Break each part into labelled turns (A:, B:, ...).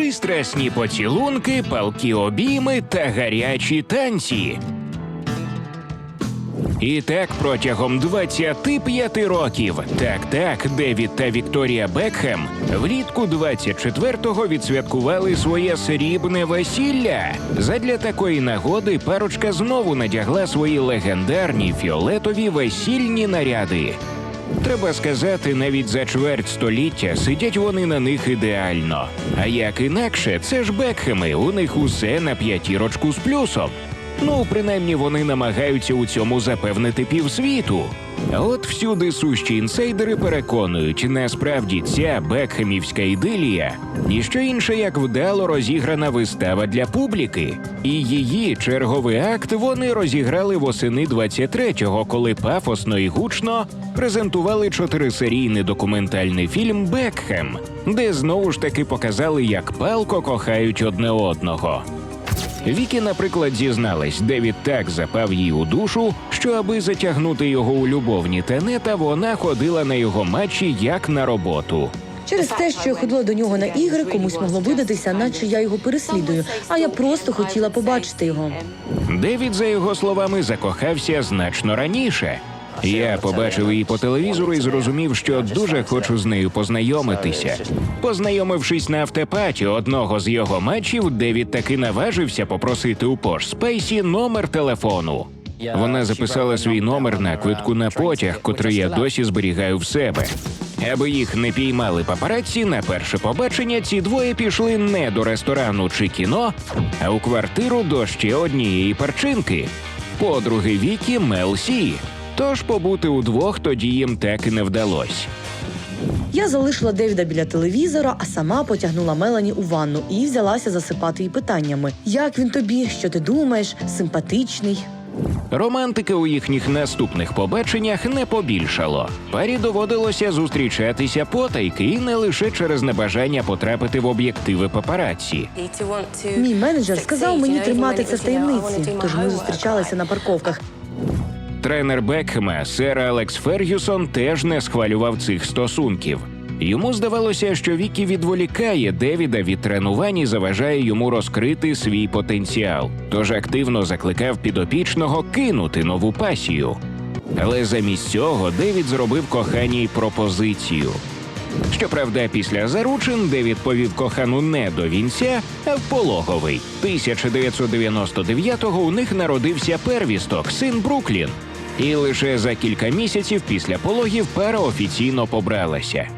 A: пристрасні поцілунки, палкі обійми та гарячі танці. І так протягом 25 років. Так, так, Девід та Вікторія Бекхем влітку 24-го відсвяткували своє срібне весілля. Задля такої нагоди парочка знову надягла свої легендарні фіолетові весільні наряди. Треба сказати, навіть за чверть століття сидять вони на них ідеально. А як інакше, це ж Бекхеми, у них усе на п'ятірочку з плюсом. Ну, принаймні вони намагаються у цьому запевнити півсвіту. От всюди сущі інсайдери переконують, насправді ця бекхемівська ідилія ніщо інше, як вдало розіграна вистава для публіки. І її черговий акт вони розіграли восени 23-го, коли пафосно і гучно презентували чотирисерійний документальний фільм Бекхем, де знову ж таки показали, як палко кохають одне одного. Вікі, наприклад, зізналась, Девід так запав їй у душу, що аби затягнути його у любовні тенета, вона ходила на його матчі як на роботу.
B: Через те, що я ходила до нього на ігри, комусь могло видатися, наче я його переслідую, а я просто хотіла побачити його.
A: Девід, за його словами, закохався значно раніше. Я побачив її по телевізору і зрозумів, що дуже хочу з нею познайомитися. Познайомившись на автопаті одного з його матчів, Девід таки наважився попросити у Пош Спейсі номер телефону. Вона записала свій номер на квитку на потяг, котрий я досі зберігаю в себе. Аби їх не піймали папараці, на перше побачення ці двоє пішли не до ресторану чи кіно, а у квартиру до ще однієї парчинки подруги Вікі Мел Сі. Тож побути удвох тоді їм так і не вдалося.
B: Я залишила Девіда біля телевізора, а сама потягнула Мелані у ванну і взялася засипати її питаннями: як він тобі? Що ти думаєш? Симпатичний.
A: Романтики у їхніх наступних побаченнях не побільшало. Парі доводилося зустрічатися потайки і не лише через небажання потрапити в об'єктиви папараці.
B: Мій менеджер сказав мені тримати це в таємниці, тож ми зустрічалися на парковках.
A: Тренер Бекхема, сер Алекс Фергюсон, теж не схвалював цих стосунків. Йому здавалося, що Вікі відволікає Девіда від тренувань і заважає йому розкрити свій потенціал, тож активно закликав підопічного кинути нову пасію. Але замість цього Девід зробив коханій пропозицію. Щоправда, після заручин Девід повів кохану не до вінця, а в пологовий. 1999-го у них народився первісток, син Бруклін. І лише за кілька місяців після пологів пара офіційно побралася.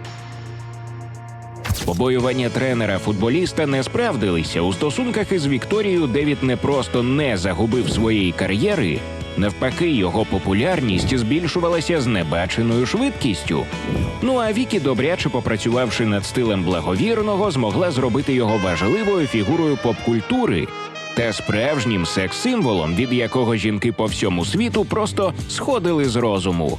A: Побоювання тренера футболіста не справдилися у стосунках із Вікторією. Девід не просто не загубив своєї кар'єри. Навпаки, його популярність збільшувалася з небаченою швидкістю. Ну а Вікі, добряче попрацювавши над стилем благовірного, змогла зробити його важливою фігурою поп-культури та справжнім секс-символом, від якого жінки по всьому світу просто сходили з розуму.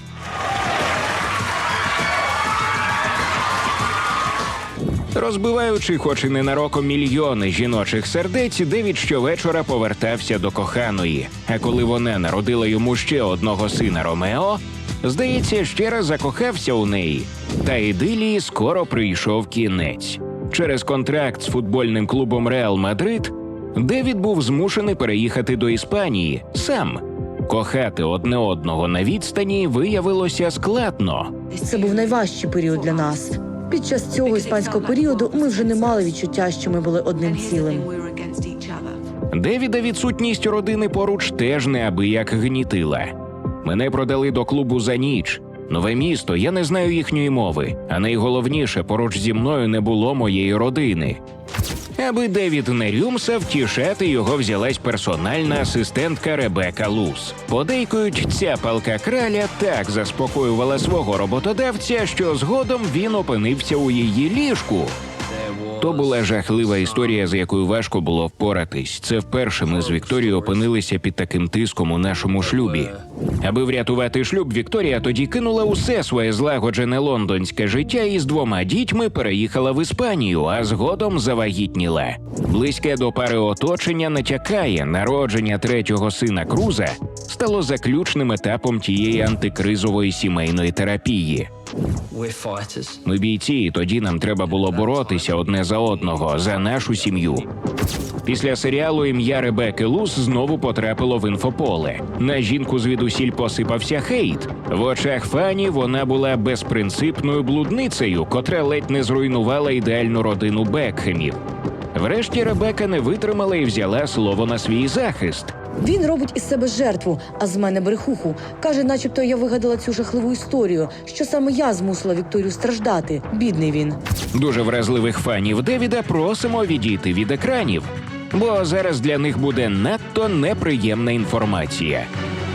A: Розбиваючи, хоч і ненароком мільйони жіночих сердець, Девід щовечора повертався до коханої. А коли вона народила йому ще одного сина Ромео, здається, ще раз закохався у неї. Та ідилії скоро прийшов кінець. Через контракт з футбольним клубом Реал Мадрид Девід був змушений переїхати до Іспанії сам. Кохати одне одного на відстані виявилося складно.
B: Це був найважчий період для нас. Під час цього іспанського періоду ми вже не мали відчуття, що ми були одним цілим.
A: Девіда відсутність родини поруч теж неабияк гнітила. Мене продали до клубу за ніч. Нове місто, я не знаю їхньої мови, а найголовніше, поруч зі мною не було моєї родини. Аби Девід не рюмсав, втішати його взялась персональна асистентка Ребека Лус. Подейкують, ця палка краля так заспокоювала свого роботодавця, що згодом він опинився у її ліжку. То була жахлива історія, з якою важко було впоратись. Це вперше ми з Вікторією опинилися під таким тиском у нашому шлюбі. Аби врятувати шлюб, Вікторія тоді кинула усе своє злагоджене лондонське життя і з двома дітьми переїхала в Іспанію, а згодом завагітніла. Близьке до пари оточення натякає народження третього сина Круза стало заключним етапом тієї антикризової сімейної терапії. Ми бійці, і тоді нам треба було боротися одне за одного за нашу сім'ю. Після серіалу ім'я Ребекки Лус знову потрапило в інфополе. На жінку звідусіль посипався хейт. В очах фані вона була безпринципною блудницею, котра ледь не зруйнувала ідеальну родину Бекхемів. Врешті Ребека не витримала і взяла слово на свій захист.
B: Він робить із себе жертву, а з мене брехуху. Каже, начебто я вигадала цю жахливу історію, що саме я змусила Вікторію страждати. Бідний він.
A: Дуже вразливих фанів Девіда просимо відійти від екранів, бо зараз для них буде надто неприємна інформація.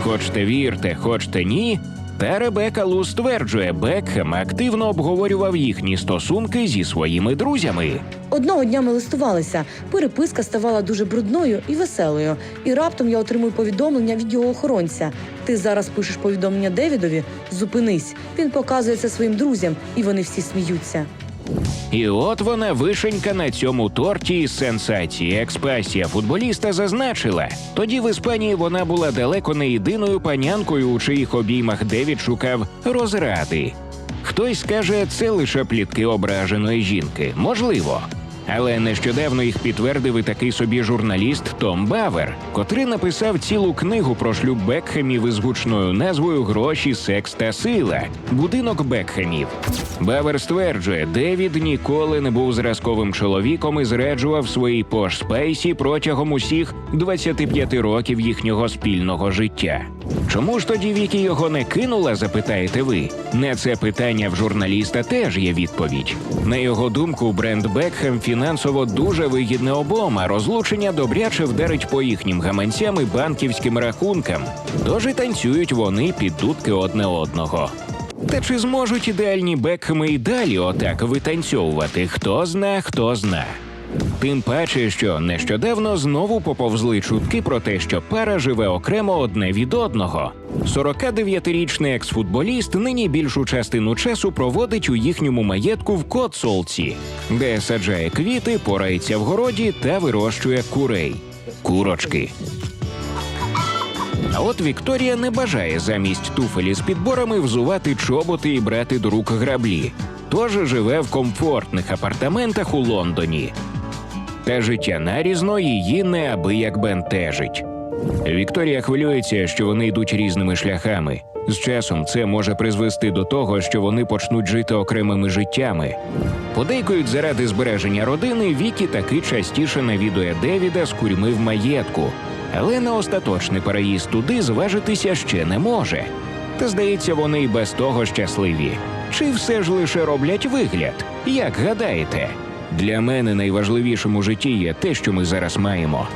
A: Хочте вірте, хочте ні. Та Ребека Лу стверджує, Бекхем активно обговорював їхні стосунки зі своїми друзями.
B: Одного дня ми листувалися. Переписка ставала дуже брудною і веселою. І раптом я отримую повідомлення від його охоронця. Ти зараз пишеш повідомлення Девідові? Зупинись. Він показує це своїм друзям, і вони всі сміються.
A: І от вона вишенька на цьому торті із сенсації. Експасія футболіста зазначила. Тоді в Іспанії вона була далеко не єдиною панянкою, у чиїх обіймах Девід шукав розради. Хтось скаже, це лише плітки ображеної жінки. Можливо. Але нещодавно їх підтвердив і такий собі журналіст Том Бавер, котрий написав цілу книгу про шлюб Бекхемів із гучною назвою Гроші, секс та сила. Будинок Бекхемів. Бавер стверджує, Девід ніколи не був зразковим чоловіком і зраджував своїй пош Спейсі протягом усіх 25 років їхнього спільного життя. Чому ж тоді Вікі його не кинула, запитаєте ви? На це питання в журналіста теж є відповідь. На його думку, бренд Бекхем фінансово дуже вигідне обом, а розлучення добряче вдарить по їхнім гаманцям і банківським рахункам. Тож і танцюють вони під дудки одне одного. Та чи зможуть ідеальні Бекхеми і далі отак витанцьовувати? Хто зна, хто зна. Тим паче, що нещодавно знову поповзли чутки про те, що пара живе окремо одне від одного. 49-річний екс-футболіст нині більшу частину часу проводить у їхньому маєтку в Котсолці, де саджає квіти, порається в городі та вирощує курей. Курочки. А от Вікторія не бажає замість туфелі з підборами взувати чоботи і брати до рук граблі. Тож живе в комфортних апартаментах у Лондоні. Та життя нарізно її неабияк бентежить. Вікторія хвилюється, що вони йдуть різними шляхами. З часом це може призвести до того, що вони почнуть жити окремими життями. Подейкують заради збереження родини Вікі таки частіше навідує Девіда з курьми в маєтку, але на остаточний переїзд туди зважитися ще не може. Та здається, вони й без того щасливі. Чи все ж лише роблять вигляд? Як гадаєте? Для мене найважливішим у житті є те, що ми зараз маємо